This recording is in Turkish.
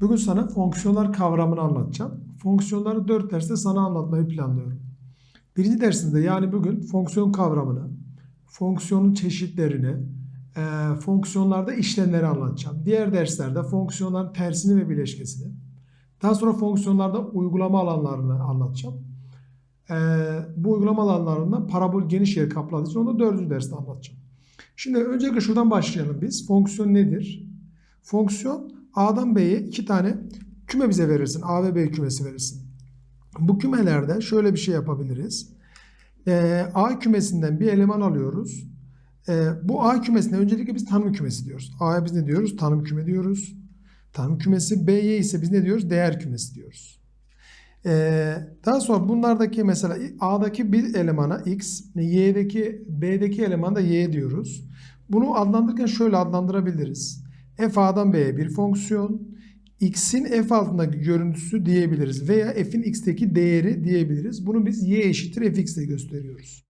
Bugün sana fonksiyonlar kavramını anlatacağım. Fonksiyonları 4 derste sana anlatmayı planlıyorum. Birinci dersinde yani bugün fonksiyon kavramını, fonksiyonun çeşitlerini, e, fonksiyonlarda işlemleri anlatacağım. Diğer derslerde fonksiyonların tersini ve bileşkesini, daha sonra fonksiyonlarda uygulama alanlarını anlatacağım. E, bu uygulama alanlarında parabol geniş yer kapladığı için onu da dördüncü derste anlatacağım. Şimdi öncelikle şuradan başlayalım biz. Fonksiyon nedir? Fonksiyon A'dan B'ye iki tane küme bize verirsin. A ve B kümesi verirsin. Bu kümelerde şöyle bir şey yapabiliriz. Ee, A kümesinden bir eleman alıyoruz. Ee, bu A kümesine öncelikle biz tanım kümesi diyoruz. A'ya biz ne diyoruz? Tanım küme diyoruz. Tanım kümesi B'ye ise biz ne diyoruz? Değer kümesi diyoruz. Ee, daha sonra bunlardaki mesela A'daki bir elemana X, Y'deki B'deki elemana da Y diyoruz. Bunu adlandırırken şöyle adlandırabiliriz. F A'dan B'ye bir fonksiyon, X'in F altındaki görüntüsü diyebiliriz veya F'in X'teki değeri diyebiliriz. Bunu biz Y eşittir Fx ile gösteriyoruz.